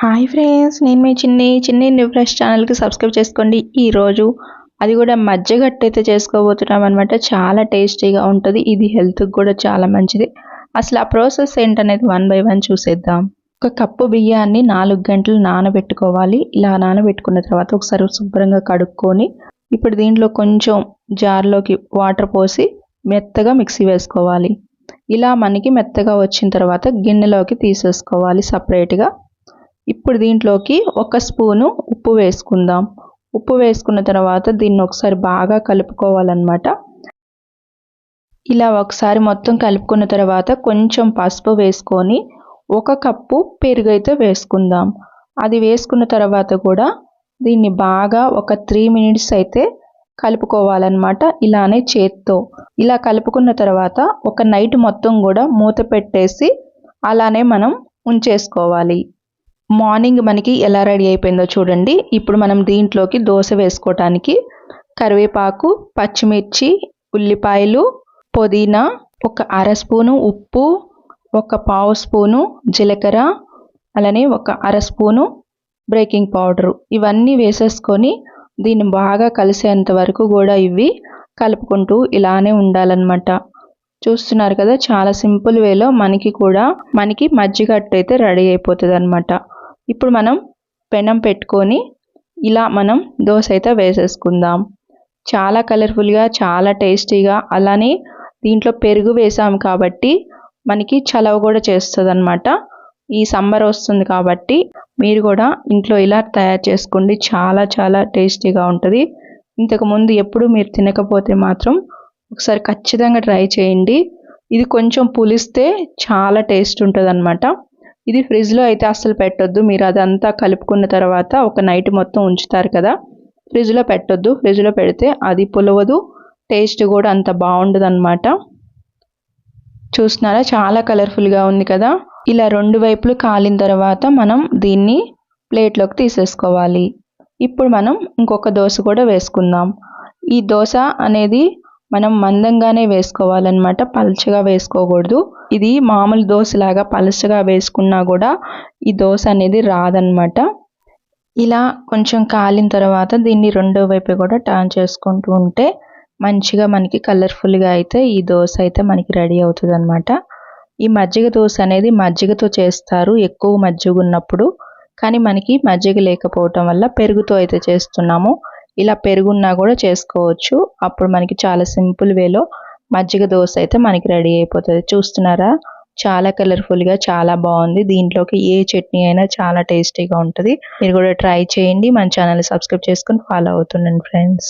Hi friends నేను మీ చిన్ని. చిన్ని న్యూ ఫ్రెష్ ఛానల్కి సబ్స్క్రైబ్ చేసుకోండి. ఈరోజు అది కూడా మజ్జగట్టు అయితే చేసుకోబోతున్నాం అనమాట చాలా టేస్టీగా ఉంటుంది. ఇది హెల్త్కి కూడా చాలా మంచిది. అసలు ఆ ప్రాసెస్ ఏంటనేది వన్ బై వన్ చూసేద్దాం. ఒక కప్పు బియ్యాన్ని నాలుగు గంటలు నానబెట్టుకోవాలి. ఇలా నానబెట్టుకున్న తర్వాత ఒకసారి శుభ్రంగా కడుక్కొని ఇప్పుడు దీంట్లో కొంచెం జార్లోకి వాటర్ పోసి మెత్తగా మిక్సీ వేసుకోవాలి. ఇలా మనకి మెత్తగా వచ్చిన తర్వాత గిన్నెలోకి తీసేసుకోవాలి సపరేట్గా. ఇప్పుడు దీంట్లోకి ఒక స్పూను ఉప్పు వేసుకుందాం. ఉప్పు వేసుకున్న తర్వాత దీన్ని ఒకసారి బాగా కలుపుకోవాలన్నమాట. ఇలా ఒకసారి మొత్తం కలుపుకున్న తర్వాత కొంచెం పసుపు వేసుకొని ఒక కప్పు పెరుగు అయితే వేసుకుందాం. అది వేసుకున్న తర్వాత కూడా దీన్ని బాగా ఒక త్రీ మినిట్స్ అయితే కలుపుకోవాలన్నమాట ఇలానే చేత్తో. ఇలా కలుపుకున్న తర్వాత ఒక నైట్ మొత్తం కూడా మూత పెట్టేసి అలానే మనం ఉంచేసుకోవాలి. మార్నింగ్ మనకి ఎలా రెడీ అయిపోయిందో చూడండి. ఇప్పుడు మనం దీంట్లోకి దోశ వేసుకోవటానికి కరివేపాకు పచ్చిమిర్చి ఉల్లిపాయలు పుదీనా ఒక అర స్పూను ఉప్పు ఒక పావు స్పూను జీలకర్ర అలానే ఒక అర స్పూను బ్రేకింగ్ పౌడరు. ఇవన్నీ వేసేసుకొని దీన్ని బాగా కలిసేంత వరకు కూడా ఇవి కలుపుకుంటూ ఇలానే ఉండాలన్నమాట. చూస్తున్నారు కదా చాలా సింపుల్ వేలో మనకి కూడా మనకి మజ్జిగట్టు అయితే రెడీ అయిపోతుంది అనమాట ఇప్పుడు మనం పెనం పెట్టుకొని ఇలా మనం దోశ అయితే వేసేసుకుందాం. చాలా కలర్ఫుల్గా చాలా టేస్టీగా అలానే దీంట్లో పెరుగు వేసాం కాబట్టి మనకి చలవ కూడా చేస్తుంది అనమాట ఈ సమ్మర్ వస్తుంది కాబట్టి మీరు కూడా ఇంట్లో ఇలా తయారు చేసుకోండి. చాలా చాలా టేస్టీగా ఉంటుంది. ఇంతకుముందు ఎప్పుడు మీరు తినకపోతే మాత్రం ఒకసారి ఖచ్చితంగా ట్రై చేయండి. ఇది కొంచెం పులిస్తే చాలా టేస్ట్ ఉంటుంది అనమాట ఇది ఫ్రిడ్జ్లో అయితే అస్సలు పెట్టొద్దు. మీరు అదంతా కలుపుకున్న తర్వాత ఒక నైట్ మొత్తం ఉంచుతారు కదా ఫ్రిడ్జ్లో పెట్టొద్దు. ఫ్రిడ్జ్లో పెడితే అది పులవదు. టేస్ట్ కూడా అంత బాగుండదు అనమాట చూస్తున్నారా? చాలా కలర్ఫుల్గా ఉంది కదా. ఇలా రెండు వైపులు కాలిన తర్వాత మనం దీన్ని ప్లేట్లోకి తీసేసుకోవాలి. ఇప్పుడు మనం ఇంకొక దోశ కూడా వేసుకుందాం. ఈ దోశ అనేది మనం మందంగానే వేసుకోవాలన్నమాట పలుచగా వేసుకోకూడదు. ఇది మామూలు దోశలాగా పలుచగా వేసుకున్నా కూడా ఈ దోశ అనేది రాదనమాట ఇలా కొంచెం కాలిన తర్వాత దీన్ని రెండో వైపు కూడా టర్న్ చేసుకుంటూ ఉంటే మంచిగా మనకి కలర్ఫుల్గా అయితే ఈ దోశ అయితే మనకి రెడీ అవుతుంది అనమాట ఈ మజ్జిగ దోశ అనేది మజ్జిగతో చేస్తారు ఎక్కువ మజ్జిగ ఉన్నప్పుడు కానీ మనకి మజ్జిగ లేకపోవటం వల్ల పెరుగుతో అయితే చేస్తున్నాము. ఇలా పెరుగున్నా కూడా చేసుకోవచ్చు. అప్పుడు మనకి చాలా సింపుల్ వేలో మజ్జిగ దోశ అయితే మనకి రెడీ అయిపోతుంది. చూస్తున్నారా? చాలా కలర్ఫుల్గా చాలా బాగుంది. దీంట్లోకి ఏ చట్నీ అయినా చాలా టేస్టీగా ఉంటుంది. మీరు కూడా ట్రై చేయండి. మన ఛానల్ సబ్స్క్రైబ్ చేసుకొని ఫాలో అవుతుండండి ఫ్రెండ్స్.